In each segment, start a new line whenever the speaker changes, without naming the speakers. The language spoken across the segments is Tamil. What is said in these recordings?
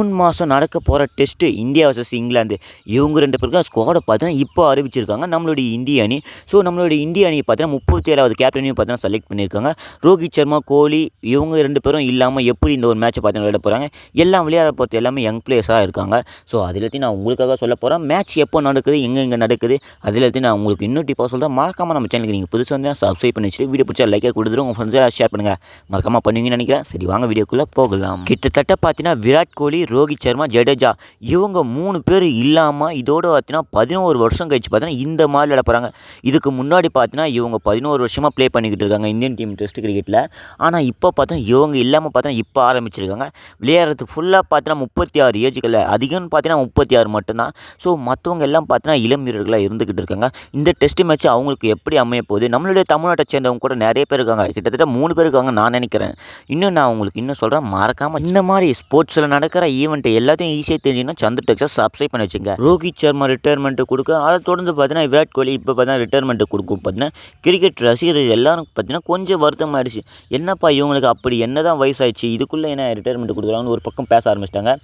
ஜூன் மாதம் நடக்க போகிற டெஸ்ட்டு இந்தியா வர்சஸ் இங்கிலாந்து. இவங்க ரெண்டு பேருக்கும் ஸ்குவாடை பார்த்தீங்கன்னா இப்போ அறிவிச்சிருக்காங்க. நம்மளுடைய இந்திய அணி. ஸோ நம்மளுடைய இந்திய அணி பார்த்தீங்கன்னா முப்பத்தி ஏழாவது கேப்டனையும் பார்த்தீங்கன்னா செலக்ட் பண்ணியிருக்காங்க. ரோஹித் சர்மா கோலி இவங்க ரெண்டு பேரும் இல்லாமல் எப்படி இந்த ஒரு மேட்ச்சை பார்த்தீங்கன்னா விளையாட போகிறாங்க எல்லாம் விளையாட போகிறது எல்லாமே யங் பிளேயர்ஸாக இருக்காங்க. ஸோ அதில் நான் உங்களுக்காக சொல்ல போகிறேன் மேட்ச் எப்போ நடக்குது? எங்கே எங்கே நடக்குது? அதில் நான் உங்களுக்கு இன்னும் டிப்பாக சொல்கிறேன் மறக்காமல் நம்ம சேனலுக்கு நீங்கள் புதுசாக வந்து சப்ஸ்கிரைப் பண்ணி வச்சுட்டு வீடியோ பிடிச்சா லைக்காக கொடுத்துரும் உங்கள் ஃப்ரெண்ட்ஸாக ஷேர் பண்ணுங்கள் மறக்காமல் பண்ணுவீங்கன்னு நினைக்கிறேன். சரி வாங்க வீடியோக்குள்ளே போகலாம். கிட்டத்தட்ட பார்த்தீங்கன்னா விராட் கோலி ரோஹித் சர்மா ஜடேஜா இவங்க மூணு பேர் இல்லாமல் இதோட பார்த்தீங்கன்னா பதினோரு வருஷம் கழிச்சு பார்த்தீங்கன்னா இந்த மாதிரி விளையாட போகிறாங்க இதுக்கு முன்னாடி பார்த்தீங்கன்னா இவங்க பதினோரு வருஷமாக ப்ளே பண்ணிக்கிட்டு இருக்காங்க இந்தியன் டீம் டெஸ்ட் கிரிக்கெட்டில் ஆனால் இப்போ பார்த்தா இவங்க இல்லாமல் பார்த்தா இப்போ ஆரம்பிச்சிருக்காங்க. விளையாடுறதுக்கு ஃபுல்லாக பார்த்தீங்கன்னா முப்பத்தி ஆறு ஏஜுக்கில் அதிகம்னு பார்த்தீங்கன்னா முப்பத்தி ஆறு மட்டும்தான். ஸோ மற்றவங்க எல்லாம் பார்த்தீங்கன்னா இளம் வீரர்களாக இருந்துக்கிட்டு இருக்காங்க. இந்த டெஸ்ட் மேட்ச் அவங்களுக்கு எப்படி அமைய போகுது? நம்மளுடைய தமிழ்நாட்டை சேர்ந்தவங்க கூட நிறைய பேர் இருக்காங்க. கிட்டத்தட்ட மூணு பேர் இருக்காங்க நான் நினைக்கிறேன். இன்னும் நான் உங்களுக்கு இன்னும் சொல்கிறேன் மறக்காமல் இந்த மாதிரி ஸ்போர்ட்ஸில் நடக்கிற ஈவெண்ட்டு எல்லாத்தையும் ஈஸியாக தெரிஞ்சுன்னா சந்திர டெக்ஸை சப்ஸ்கிரைப் பண்ணி வச்சுங்க. ரோஹித் சர்மா ரிட்டையர்மெண்ட்டு கொடுக்க அதை தொடர்ந்து பார்த்தீங்கன்னா விராட் கோலி இப்போ பார்த்தீங்கன்னா ரிட்டையர்மெண்ட்டு கொடுக்கும். பார்த்தீங்கன்னா கிரிக்கெட் ரசிகர்கள் எல்லாரும் பார்த்தீங்கன்னா கொஞ்சம் வருத்தம் ஆயிடுச்சு. என்னப்பா இவங்களுக்கு அப்படி என்ன தான் வயசாயிடுச்சு? இதுக்குள்ளே என்ன ரிட்டையர்மெண்ட் கொடுக்குறாங்கன்னு ஒரு பக்கம் பேச ஆரம்பிச்சிட்டாங்க.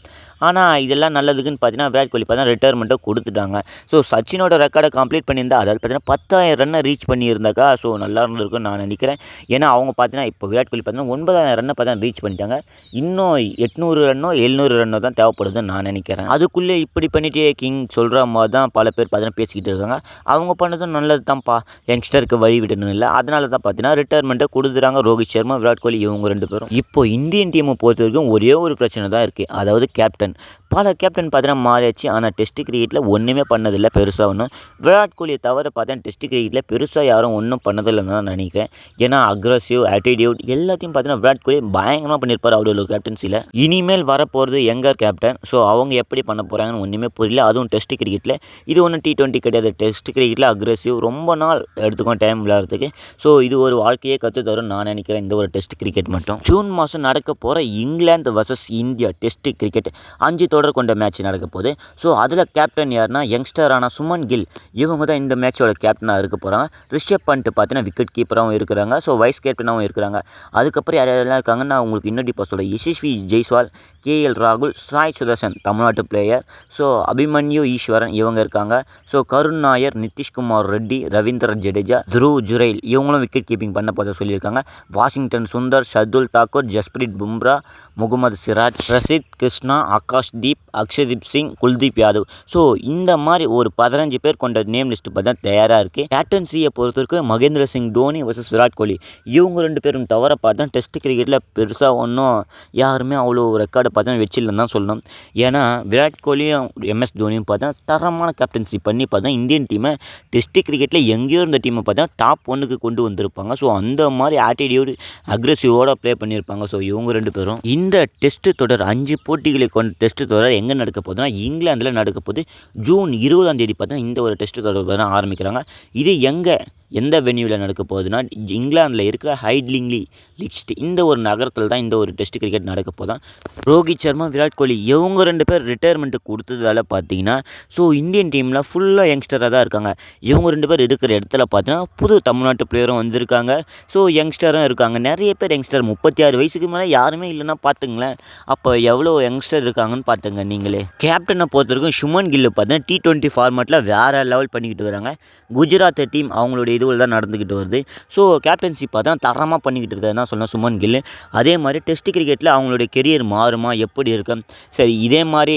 ஆனால் இதெல்லாம் நல்லதுக்குன்னு பார்த்தீங்கன்னா விராட் கோலி பார்த்தீங்கன்னா ரிட்டையர்மெண்ட்டை கொடுத்துட்டாங்க. ஸோ சச்சினோட ரெக்கார்டை கம்ப்ளீட் பண்ணியிருந்தா அதாவது பார்த்தீங்கன்னா பத்தாயிரம் ரன்னை ரீச் பண்ணியிருந்தாக்கா ஸோ நல்லா இருந்திருக்குன்னு நான் நினைக்கிறேன். ஏன்னா அவங்க பார்த்தீங்கன்னா இப்போ விராட் கோலி பார்த்தீங்கன்னா ஒன்பதாயிரம் ரன்னை பார்த்தா ரீச் பண்ணிட்டாங்க. இன்னும் எட்நூறு ரன்னோ எழுநூறு ரன்னோ தான் தேவைப்படுதுன்னு நான் நினைக்கிறேன். அதுக்குள்ளே இப்படி பண்ணிட்டே கிங் சொல்கிற மாதிரி தான் பல பேர் பார்த்தீங்கன்னா பேசிக்கிட்டு இருக்காங்க. அவங்க பண்ணதும் நல்லது தான்ப்பா யங்ஸ்டருக்கு வழி விடணும் இல்லை. அதனால தான் பார்த்தீங்கன்னா ரிட்டையர்மெண்ட்டை கொடுத்துறாங்க ரோஹித் சர்மா விராட் கோலி இவங்க ரெண்டு பேரும். இப்போ இந்தியன் டீமை பொறுத்த வரைக்கும் ஒரே ஒரு பிரச்சனை தான் இருக்குது அதாவது கேப்டன் happen பல கேப்டன் பார்த்தீங்கன்னா மாறியாச்சு. ஆனால் டெஸ்ட் கிரிக்கெட்டில் ஒன்றுமே பண்ணதில்லை பெருசாக ஒன்றும் விராட் கோலியை தவிர பார்த்தா டெஸ்ட் கிரிக்கெட்டில் பெருசாக யாரும் ஒன்றும் பண்ணதில்லைன்னு தான் நினைக்கிறேன். ஏன்னா அக்ரஸிவ் ஆட்டிடியூட் எல்லாத்தையும் பார்த்தீங்கன்னா விராட் கோலி பயங்கரமாக பண்ணியிருப்பார் அவரோட கேப்டன்சியில் இனிமேல் வரப்போகிறது எங்கர் கேப்டன் ஸோ அவங்க எப்படி பண்ண போகிறாங்கன்னு ஒன்றுமே புரியல. அதுவும் டெஸ்ட் கிரிக்கெட்டில் இது ஒன்றும் டி ட்வெண்ட்டி கிடையாது. டெஸ்ட் கிரிக்கெட்டில் அக்ரெசிவ் ரொம்ப நாள் எடுத்துக்கும் டைம் விளையாடுறதுக்கு. ஸோ இது ஒரு வாழ்க்கையே கற்று தரும் நான் நினைக்கிறேன். இந்த ஒரு டெஸ்ட் கிரிக்கெட் மட்டும். ஜூன் மாதம் நடக்க போகிற England versus India test cricket அஞ்சு தொடர் கொண்ட மேட்ச் நடக்க போகுது. ஸோ அதில் கேப்டன் யாருன்னா யங்ஸ்டரான சுமன் கில் இவங்க தான் இந்த மேட்சோட கேப்டனாக இருக்க போகிறாங்க ரிஷப் பண்ட் பார்த்தீங்கன்னா விக்கெட் கீப்பராகவும் இருக்கிறாங்க. ஸோ வைஸ் கேப்டனாகவும் இருக்கிறாங்க. அதுக்கப்புறம் யார் யாரெல்லாம் இருக்காங்கன்னு நான் உங்களுக்கு இன்னும் இப்போ சொல்கிறேன் யசஸ்வி ஜெய்ஸ்வால் கேஎல் ராகுல் சாய் சுதர்சன் தமிழ்நாட்டு பிளேயர் ஸோ அபிமன்யு ஈஸ்வரன் இவங்க இருக்காங்க. ஸோ கருண் நாயர் நிதிஷ்குமார் ரெட்டி ரவீந்திர ஜடேஜா த்ருவ் ஜுரைல் இவங்களும் விக்கெட் கீப்பிங் பண்ண போத சொல்லியிருக்காங்க. வாஷிங்டன் சுந்தர் ஷர்துல் தாக்கூர் ஜஸ்பிரீத் பும்ரா முகமது சிராஜ் ரஷித் கிருஷ்ணா ஆகாஷ் தீப் அக்ஷதீப் சிங் குல்தீப் யாதவ். ஸோ இந்த மாதிரி ஒரு பதினஞ்சு பேர் கொண்ட நேம் லிஸ்ட் பார்த்தா தயாராக இருக்குது கேப்டன்சியை பொறுத்தவரைக்கும் மகேந்திர சிங் தோனி வர்சஸ் விராட் கோலி. இவங்க ரெண்டு பேரும் தவிர பார்த்தா டெஸ்ட் கிரிக்கெட்டில் பெருசாக ஒன்றும் யாருமே அவ்வளோ ரெக்கார்டு பார்த்தா வச்சிடலன்னு தான் சொல்லணும். ஏன்னா விராட் கோலியும் எம்எஸ் தோனியும் பார்த்தா தரமான கேப்டன்சி பண்ணி பார்த்தா இந்தியன் டீமை டெஸ்ட் கிரிக்கெட்டில் எங்கேயோ இருந்த டீமை பார்த்தா டாப் ஒன்றுக்கு கொண்டு வந்திருப்பாங்க. ஸோ அந்த மாதிரி ஆட்டிடியூடு அக்ரெசிவோட ப்ளே பண்ணியிருப்பாங்க. ஸோ இவங்க ரெண்டு பேரும். இந்த டெஸ்ட் தொடர் அஞ்சு போட்டிகளை கொண்ட டெஸ்ட் தொடர் எங்கே நடக்க போகுதுன்னா இங்கிலாந்தில் நடக்க போகுது. ஜூன் இருபதாம் தேதி பார்த்தா இந்த ஒரு டெஸ்ட் தொடர் தான் ஆரம்பிக்கிறாங்க. இது எங்கே எந்த வென்யூவில் நடக்க போகுதுன்னா இங்கிலாந்தில் இருக்கிற ஹைட்லிங்லி லிக்ஸ்ட் இந்த ஒரு நகரத்தில் தான் இந்த ஒரு டெஸ்ட் கிரிக்கெட் நடக்க போதான் ரோஹித் சர்மா விராட் கோலி இவங்க ரெண்டு பேர் ரிட்டையர்மெண்ட்டு கொடுத்ததால பார்த்தீங்கன்னா ஸோ இந்தியன் டீமில் ஃபுல்லாக யங்ஸ்டராக தான் இருக்காங்க. இவங்க ரெண்டு பேர் இருக்கிற இடத்துல பார்த்தீங்கன்னா புது தமிழ்நாட்டு பிளேயரும் வந்திருக்காங்க. ஸோ யங்ஸ்டரும் இருக்காங்க. நிறைய பேர் யங்ஸ்டர் முப்பத்தி ஆறு வயசுக்கு மேலே யாருமே இல்லைன்னா பார்த்துங்களேன். அப்போ எவ்வளோ யங்ஸ்டர் இருக்காங்கன்னு பார்த்துங்க நீங்களே. கேப்டனை பொறுத்த வரைக்கும் சுமன் கில்லு பார்த்தீங்கன்னா டி டுவெண்ட்டி ஃபார்மேட்டில் வேறு லெவல் பண்ணிக்கிட்டு வராங்க. குஜராத் டீம் அவங்களுடைய இதுவில் தான் நடந்துக்கிட்டு வருது. ஸோ கேப்டன்ஷிப் பார்த்தா தரமாக பண்ணிக்கிட்டு இருக்கிறது தான் சொன்னேன் சுமன் கில் அதே மாதிரி டெஸ்ட் கிரிக்கெட்டில் அவங்களுடைய கெரியர் மாறுமா? எப்படி இருக்கும் சரி இதே மாதிரி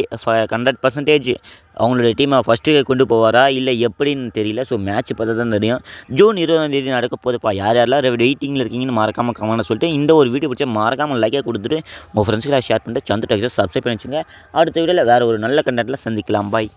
ஹண்ட்ரட் பர்சன்டேஜ் அவங்களுடைய டீமை ஃபஸ்ட்டு கொண்டு போவாரா? இல்லை எப்படின்னு தெரியல. ஸோ மேட்ச் பார்த்தா தான் தெரியும். ஜூன் இருபதாம் தேதி நடக்க போதுப்பா யார் யாரெல்லாம் வெயிட்டிங்கில் இருக்கீங்கன்னு மறக்காமல் கமெண்ட் சொல்லிட்டு இந்த ஒரு வீடியோ பிடிச்சா மறக்காமல் லைக்காக கொடுத்துட்டு உங்கள் ஃப்ரெண்ட்ஸ்களை ஷேர் பண்ணிட்டு சந்து டாக்ஸை சப்ஸ்கிரைப் பண்ணி வச்சுங்க அடுத்த வீடியோவில் வேறு ஒரு நல்ல கண்டென்ட்டில் சந்திக்கலாம். பாய்